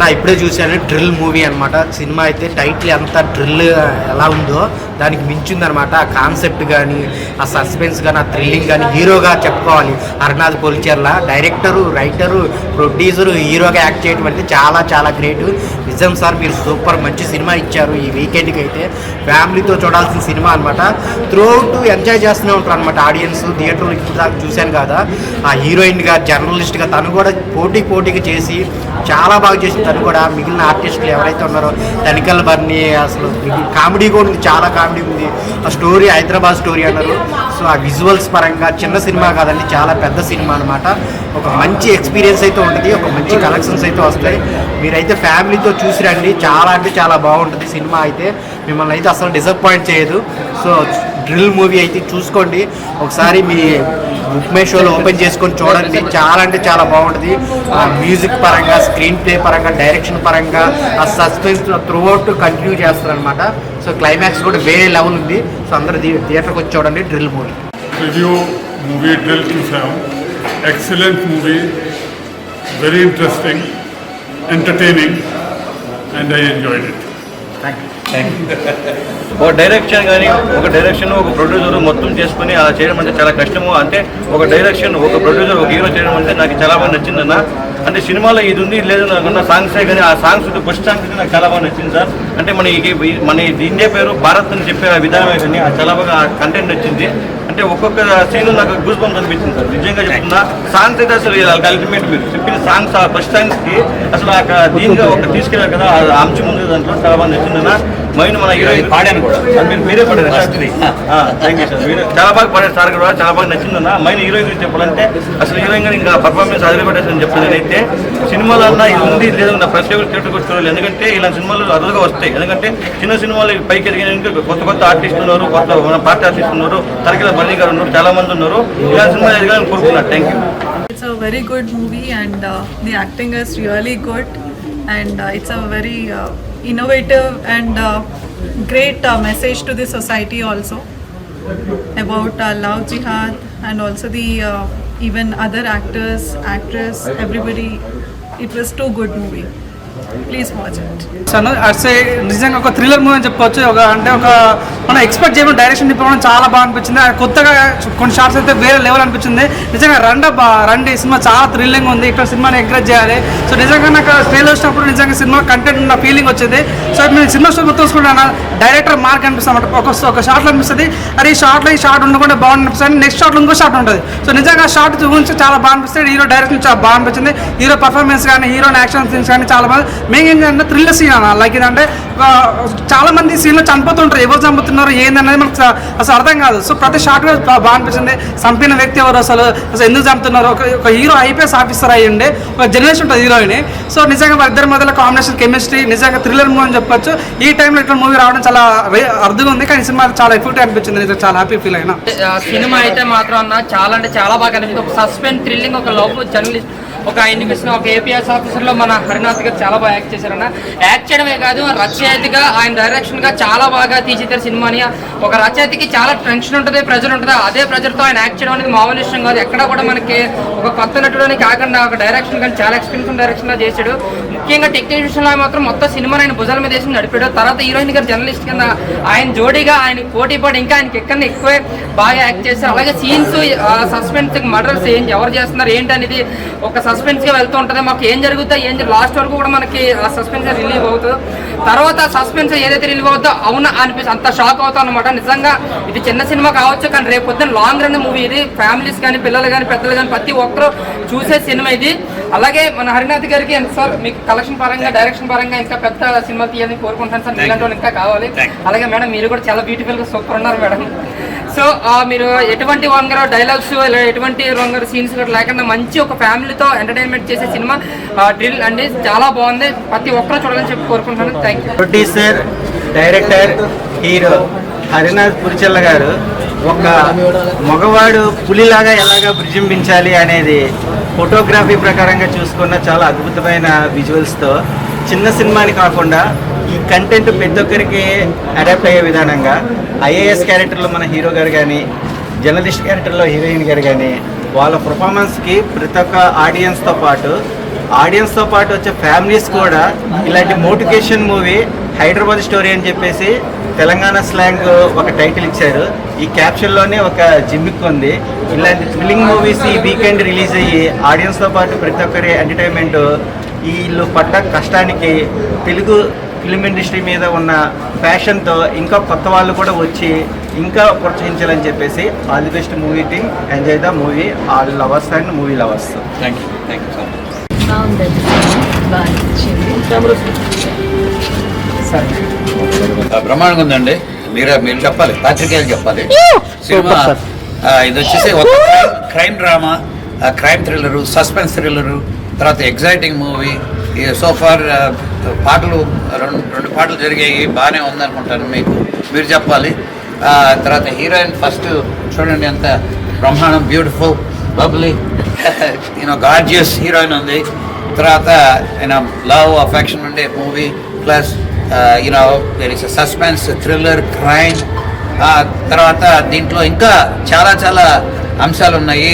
అన్న ఇప్పుడే చూశాను డ్రిల్ మూవీ అనమాట సినిమా అయితే టైటిల్ ఎంత డ్రిల్ ఎలా ఉందో దానికి మించిందనమాట ఆ కాన్సెప్ట్ కానీ ఆ సస్పెన్స్ కానీ ఆ థ్రిల్లింగ్ కానీ హీరోగా చెప్పుకోవాలి. Arunath Polcharla director writer producer హీరోగా యాక్ట్ చేయడం అంటే చాలా చాలా గ్రేట్. నిజం సార్ మీరు సూపర్ మంచి సినిమా ఇచ్చారు ఈ వీకెండ్కి అయితే ఫ్యామిలీతో చూడాల్సిన సినిమా అనమాట త్రూఅవుట్ ఎంజాయ్ చేస్తూనే ఉంటారు అనమాట ఆడియన్స్. థియేటర్లో ఇప్పుడు దాకా చూశాను కదా. ఆ హీరోయిన్గా జర్నలిస్ట్గా తను కూడా పోటీ పోటీగా చేసి చాలా బాగా చేసింది. తను కూడా మిగిలిన ఆర్టిస్టులు ఎవరైతే ఉన్నారో తనికల్ బర్ని అసలు కామెడీ కూడా ఉంది చాలా కామెడీ ఉంది. ఆ స్టోరీ హైదరాబాద్ స్టోరీ అన్నారు. సో ఆ విజువల్స్ పరంగా చిన్న సినిమా కాదండి చాలా పెద్ద సినిమా అనమాట ఒక మంచి ఎక్స్పీరియన్స్ అయితే ఉంటుంది ఒక మంచి కలెక్షన్స్ అయితే వస్తాయి. మీరైతే ఫ్యామిలీతో చూసి రండి చాలా అంటే చాలా బాగుంటుంది సినిమా అయితే. మిమ్మల్ని అయితే అసలు డిసప్పాయింట్ చేయదు. సో డ్రిల్ మూవీ అయితే చూసుకోండి. ఒకసారి మీ బుక్ మై షోలో ఓపెన్ చేసుకొని చూడండి. చాలా అంటే చాలా బాగుంటుంది. ఆ మ్యూజిక్ పరంగా స్క్రీన్ ప్లే పరంగా డైరెక్షన్ పరంగా ఆ సస్పెన్స్ త్రూ అవుట్ కంటిన్యూ చేస్తారనమాట సో క్లైమాక్స్ కూడా వేరే లెవెల్ ఉంది. సో అందరూ థియేటర్కి వచ్చి చూడండి. Drill movie review movie Drill చూసాం excellent movie very interesting entertaining and I enjoyed it ఒక డైరెక్షన్ కానీ ఒక డైరెక్షన్ ఒక ప్రొడ్యూసర్ మొత్తం చేసుకుని అలా చేయడం అంటే చాలా కష్టము. అంటే ఒక డైరెక్షన్ ఒక ప్రొడ్యూసర్ ఒక హీరో చేయడం అంటే నాకు చాలా బాగా నచ్చిందన్న అంటే సినిమాలో ఇది ఉంది లేదు నాకున్న సాంగ్సే కానీ ఆ సాంగ్స్ ఫస్ట్ సాంగ్స్ అయితే నాకు చాలా బాగా నచ్చింది సార్. అంటే మన మన ఇండియా పేరు భారత్ అని చెప్పే విధానమే కానీ అది చాలా బాగా కంటెంట్ నచ్చింది. అంటే ఒక్కొక్క సీన్ నాకు గూస్ బంప్స్ అనిపించింది సార్. నిజంగా చెప్తున్నా సాంగ్స్ అయితే అసలు అల్టిమేట్ మీరు చెప్పిన సాంగ్స్ ఆ ఫస్ట్ సాంగ్స్కి అసలు ఆ దీనిగా ఒక తీసుకెళ్ళారు కదా ఆ అంశం ఉంది దాంట్లో చాలా బాగా నచ్చిందన్న మైండ్ మన హీరోయిన్ పాడాను కూడా. మీరు మీరే పాడారు. థ్యాంక్ యూ సార్ మీరు. చాలా బాగా పాడారు సార్ కూడా చాలా బాగా నచ్చిందన్న. మైండ్ హీరోయిన్ గురించి చెప్పాలంటే అసలు హీరోయిన్ గారు ఇంకా పర్ఫార్మెన్స్ అదిలిపెట్టేసి చెప్తాను నేనైతే సినిమాలో అన్న ఇది ఉంది లేదు నా ప్రతి ఒక్కరు థియేటర్కి వచ్చి ఎందుకంటే ఇలాంటి సినిమాలు అరుదుగా వస్తాయి. ఎందుకంటే చిన్న సినిమాలు పైకి ఎదిగినాక కొత్త కొత్త ఆర్టిస్ట్ ఉన్నారు కొత్త మన పార్టీ ఆర్టిస్ట్ ఉన్నారు తరకిల బన్నీ గారు ఉన్నారు చాలా మంది ఉన్నారు. ఇలాంటి సినిమా ఎదగాలని కోరుకున్నాను thank you It's a very good movie and uh, the acting is really good. And uh, it's a very uh, innovative and uh, great uh, message to the society also about uh, love jihad and also the uh, even other actors, actress, everybody. It was too good movie. Please watch it చూసాను నిజంగా ఒక thriller movie అని చెప్పుకోవచ్చు ఒక అంటే ఒక మనం expect చేయడం డైరెక్షన్ తిప్పడం చాలా బాగా అనిపించింది. కొత్తగా కొన్ని షార్ట్స్ అయితే వేరే లెవెల్ అనిపించింది. నిజంగా రండ బా రండి సినిమా చాలా థ్రిల్లింగ్ ఉంది. ఇక్కడ సినిమాని ఎంకరేజ్ చేయాలి. సో నిజంగా నాకు ట్రైలర్ వచ్చినప్పుడు నిజంగా సినిమా కంటెంట్ ఉన్న ఫీలింగ్ వచ్చింది. సో నేను సినిమా స్టోరీ మొత్తం చూసుకుంటాను డైరెక్టర్ మార్క్ అనిపిస్తుంది ఒక ఒక షార్ట్లో అనిపిస్తుంది. అరే ఈ షార్ట్లో ఈ షార్ట్ ఉండకుండా బాగుంది అనిపిస్తుంది. నెక్స్ట్ షార్ట్లో ఇంకో షార్ట్ ఉంటుంది. సో నిజంగా షార్ట్ చూపించి చాలా బాగా అనిపిస్తుంది. హీరో డైరెక్షన్ చాలా బాగా అనిపించింది. హీరో పర్ఫార్మెన్స్ కానీ హీరో యాక్షన్ సీన్స్ కానీ చాలా బాగా మెయిన్ ఏంటంటే థ్రిల్లర్ సీన్ అన్న. లైక్ ఏంటంటే చాలా మంది సీన్లో చనిపోతుంటారు. ఎవరు చంపుతున్నారు ఏందనేది మనకు అసలు అర్థం కాదు. సో ప్రతి షార్ట్ బాగా అనిపించింది. చంపిన వ్యక్తి ఎవరు అసలు? అసలు ఎందుకు చంపుతున్నారు? ఒక ఒక హీరో ఐపీఎస్ ఆఫీసర్ ఉండే ఒక జనరేషన్ ఉంటుంది హీరోయిన్. సో నిజంగా వారిద్దరి మధ్యలో కాంబినేషన్ కెమిస్ట్రీ నిజంగా థ్రిల్లర్ మూవీ అని చెప్పొచ్చు. ఈ టైంలో ఇట్లా మూవీ రావడం చాలా అర్థంగా ఉంది. కానీ సినిమా చాలా ఎఫెక్ట్ అనిపించింది. నిజంగా చాలా హ్యాపీ ఫీల్ అయినా. సినిమా అయితే మాత్రం అన్న చాలా అంటే చాలా బాగా అనిపించింది. ఒక సస్పెన్స్ థ్రిల్లింగ్ ఒక లవ్ జర్నలిస్ట్ ఒక ఇన్వెస్టిగేషన్ ఒక ఏపీఎస్ ఆఫీసర్లో మన హరినాథ్ గారు చాలా బాగా యాక్ట్ చేశారన్న. యాక్ట్ చేయడమే కాదు రచయితగా ఆయన డైరెక్షన్గా చాలా బాగా తీర్చిదారు సినిమాని. ఒక రచయితకి చాలా టెన్షన్ ఉంటుంది ప్రెజర్ ఉంటుంది. అదే pressure తో ఆయన యాక్ట్ చేయడం అనేది మామూలు విషయం కాదు. ఎక్కడ కూడా మనకి ఒక కొత్త నటుడని కాకుండా ఒక డైరెక్షన్ కానీ చాలా ఎక్స్పీరియన్స్ డైరెక్షన్గా చేశాడు. ముఖ్యంగా టెక్నిక్ విషయంలో మాత్రం మొత్తం సినిమాని ఆయన భుజాల మీద వేసి నడిపాడు. తర్వాత హీరోయిన్ గారు జర్నలిస్ట్ కింద ఆయన జోడీగా ఆయన పోటీ పడి ఇంకా ఆయనకి ఎక్కడ ఎక్కువే బాగా యాక్ట్ చేశారు. అలాగే సీన్స్ సస్పెన్స్ మర్డర్స్ ఏం ఎవరు చేస్తున్నారు ఏంటి అనేది ఒక సస్పెన్స్గా వెళ్తూ ఉంటది మాకు ఏం జరుగుతుందో ఏం లాస్ట్ వరకు కూడా మనకి ఆ సస్పెన్స్ రిలీవ్ అవుతుంది తర్వాత సస్పెన్స్ ఏదైతే రిలీవ్ అవుతుందో అవునా అనిపిస్తుంది అంత షాక్ అవుతాం అనమాట నిజంగా ఇది చిన్న సినిమా కావచ్చు కానీ రేపు పొద్దున్న లాంగ్ రన్ మూవీ ఇది. ఫ్యామిలీస్ కానీ పిల్లలు కానీ పెద్దలు కానీ ప్రతి ఒక్కరు చూసే సినిమా ఇది. అలాగే మన హరినాథ్ గారికి ఎంత సార్ మీకు కలెక్షన్ పరంగా డైరెక్షన్ పరంగా ఇంకా పెద్ద సినిమా తీయాలని కోరుకుంటాను సార్. మీలాంటి ఇంకా కావాలి. అలాగే మేడం మీరు కూడా చాలా బ్యూటిఫుల్గా సూపర్ ఉన్నారు మేడం. సో మీరు ఎటువంటి వంగర డైలాగ్స్ ఇలా ఎటువంటి వంగర సీన్స్ కూడా లేకుండా మంచి ఒక ఫ్యామిలీతో ఎంటర్టైన్మెంట్ చేసే సినిమా డ్రిల్ అండి. చాలా బాగుంది. ప్రతి ఒక్కరు చూడాలని చెప్పి కోరుకుంటున్నాను. Thank you producer director hero Harinath Purichella గారు ఒక మగవాడు పులిలాగా ఎలాగా విజృంభించాలి అనేది ఫోటోగ్రఫీ ప్రకారంగా చూసుకున్న చాలా అద్భుతమైన విజువల్స్తో చిన్న సినిమాని కాకుండా ఈ కంటెంట్ ప్రతి ఒక్కరికి అడాప్ట్ అయ్యే విధానంగా ఐఏఎస్ క్యారెక్టర్లో మన హీరో గారు కానీ జర్నలిస్ట్ క్యారెక్టర్లో హీరోయిన్ గారు కానీ వాళ్ళ పర్ఫార్మెన్స్కి ప్రతి ఒక్క ఆడియన్స్తో పాటు ఆడియన్స్తో పాటు వచ్చే ఫ్యామిలీస్ కూడా ఇలాంటి మోటివేషన్ మూవీ హైదరాబాద్ స్టోరీ అని చెప్పేసి తెలంగాణ స్లాంగ్ ఒక టైటిల్ ఇచ్చారు. ఈ క్యాప్షన్లోనే ఒక జిమ్మిక్ ఉంది. ఇలాంటి థ్రిల్లింగ్ మూవీస్ ఈ వీకెండ్ రిలీజ్ అయ్యి ఆడియన్స్తో పాటు ప్రతి ఒక్కరి ఎంటర్టైన్మెంట్ వీళ్ళు పడ్డ కష్టానికి తెలుగు ఫిలిం ఇండస్ట్రీ మీద ఉన్న ప్యాషన్తో ఇంకా కొత్త వాళ్ళు కూడా వచ్చి ఇంకా ప్రోత్సహించాలని చెప్పేసి all the best movie team enjoy the movie. All lovers and movie lovers. Thank you thank you so much బ్రహ్మాండంగా ఉందండి. మీరు మీరు చెప్పాలి. పాత్రికేయులు చెప్పాలి. సినిమా ఇది వచ్చేసి ఒక crime drama crime thriller suspense thriller తర్వాత exciting movie so far uh, పాటలు రెండు రెండు పాటలు జరిగాయి బాగానే ఉందనుకుంటాను మీకు. మీరు చెప్పాలి. తర్వాత హీరోయిన్ ఫస్ట్ చూడండి ఎంత బ్రహ్మాండం beautiful bubbly you know gorgeous heroine ఉంది. తర్వాత యూనో లవ్ అఫెక్షన్ ఉండే movie plus you know there is suspense thriller crime తర్వాత దీంట్లో ఇంకా చాలా చాలా అంశాలు ఉన్నాయి